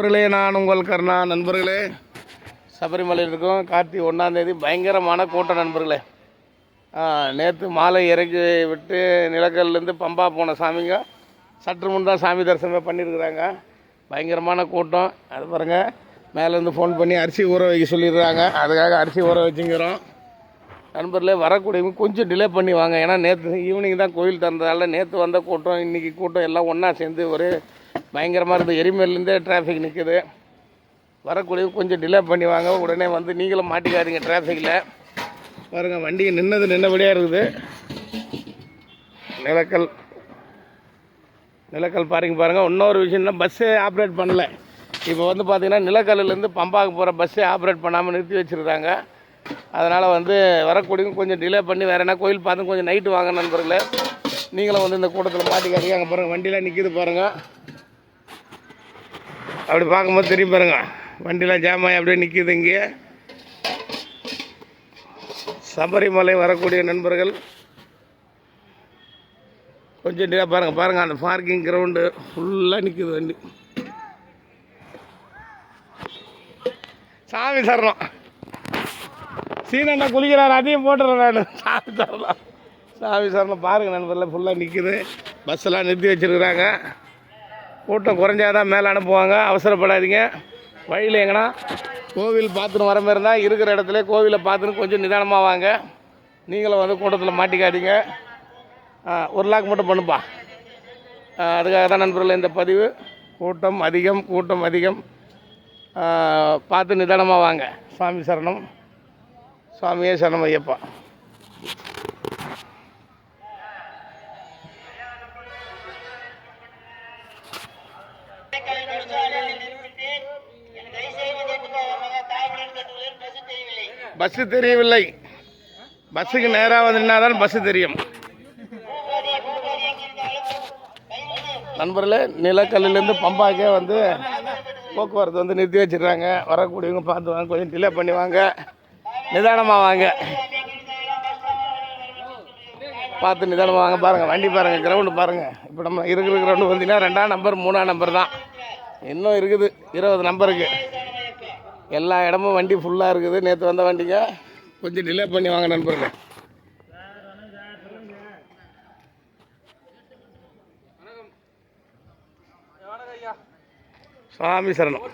நண்பர்களே நான் உங்கள் கருணா. நண்பர்களே சபரிமலையில் இருக்கோம் கார்த்திகை ஒன்றாந்தேதி பயங்கரமான கூட்டம் நண்பர்களே. நேற்று மாலை இறக்கி விட்டு நிலக்கல்லேருந்து பம்பா போன சாமிங்க. சற்று முன் தான் சாமி தரிசனமே பண்ணியிருக்கிறாங்க. பயங்கரமான கூட்டம். அது பாருங்கள் மேலேருந்து ஃபோன் பண்ணி அரிசி ஊற வைக்க சொல்லிடுறாங்க. அதுக்காக அரிசி ஊற வச்சுங்கிறோம். நண்பர்களே வரக்கூடியவங்க கொஞ்சம் டிலே பண்ணி வாங்க. ஏன்னா நேற்று ஈவினிங் தான் கோயில் திறந்ததால நேற்று வந்த கூட்டம் இன்றைக்கி கூட்டம் எல்லாம் ஒன்றா சேர்ந்து ஒரு பயங்கரமாக இருந்தது எரிமையிலேருந்தே டிராஃபிக் நிற்குது வரக்கூடியவங்க கொஞ்சம் டிலே பண்ணி வாங்க. உடனே வந்து நீங்களும் மாட்டிக்காதீங்க டிராஃபிக்கில் பாருங்கள் வண்டி நின்னது நின்னபடியாக இருக்குது. நிலக்கல். நிலக்கல் பாருங்க பாருங்கள் இன்னொரு விஷயம்னா பஸ்ஸே ஆப்ரேட் பண்ணல. இப்போ வந்து பார்த்தீங்கன்னா நிலக்கல்லுலேருந்து பம்பாவுக்கு போகிற பஸ்ஸே ஆப்ரேட் பண்ணாமல் நிறுத்தி வச்சுருக்காங்க. அதனால் வந்து வரக்கூடியவங்க கொஞ்சம் டிலே பண்ணி வேறு என்ன கோயில் பார்த்து கொஞ்சம் நைட்டு வாங்க நண்பர்களே. நீங்களும் வந்து இந்த கூட்டத்தில் மாட்டிக்காதீங்க. அங்கே பாருங்கள் வண்டிலாம் நிற்கிது பாருங்கள் அப்படி பார்க்கும்போது திரும்பி பாருங்க. வண்டிலாம் ஜாம் ஆகி அப்படியே நிற்கிது இங்கே. சபரிமலை வரக்கூடிய நண்பர்கள். கொஞ்சம் நேரம் பாருங்கள் பாருங்கள் அந்த பார்க்கிங் கிரவுண்டு ஃபுல்லாக நிற்குது வண்டி. சாமி சரணம். சீனண்ணா குளிக்கிறார் அதையும் போட்டுறேன் நான். சாமி சரணம். சாமி சரணம் பாருங்கள் நண்பரில் ஃபுல்லாக நிற்கிது பஸ்ஸெல்லாம் நிறுத்தி வச்சுருக்குறாங்க. கூட்டம் குறைஞ்சாதான் மேலே அனுப்புவாங்க. அவசரப்படாதீங்க. வழியில் எங்கன்னா கோவில் பார்த்துன்னு வர மாதிரி இருந்தால் இருக்கிற இடத்துல கோவிலை பார்த்துன்னு கொஞ்சம் நிதானமாக வாங்க. நீங்களும் வந்து கூட்டத்தில் மாட்டிக்காதீங்க. ஒரு லாக் மட்டும் பண்ணுப்பா. அதுக்காக தான் நண்பர்கள் இந்த பதிவு. கூட்டம் அதிகம் கூட்டம் அதிகம். பார்த்து நிதானமாக வாங்க. சுவாமி சரணம். சுவாமியே சரணம் ஐயப்பா. பஸ்ஸு தெரியவில்லை. பஸ்ஸுக்கு நேராக வந்துன்னா தான் பஸ்ஸு தெரியும். நண்பர்களே நிலக்கல்லிலேருந்து பம்பாக்கே வந்து போக்குவரத்து வந்து நிறுத்தி வச்சிடுறாங்க. வரக்கூடியவங்க பார்த்து வாங்க கொஞ்சம் டிலே பண்ணி வாங்க. நிதானமாக வாங்க. பார்த்து நிதானமாக வாங்க பாருங்கள் வண்டி பாருங்கள் கிரவுண்டு பாருங்கள் இப்போ நம்ம இருக்கிற கிரவுண்டு பார்த்தீங்கன்னா ரெண்டாம் நம்பர் மூணாம் நம்பர் தான். இன்னும் இருக்குது இருபது நம்பருக்கு எல்லா இடமும் வண்டி ஃபுல்லாக இருக்குது. நேற்று வந்த வண்டிங்க. கொஞ்சம் டிலே பண்ணி வாங்க நண்பர்கள். சுவாமி சரணம்.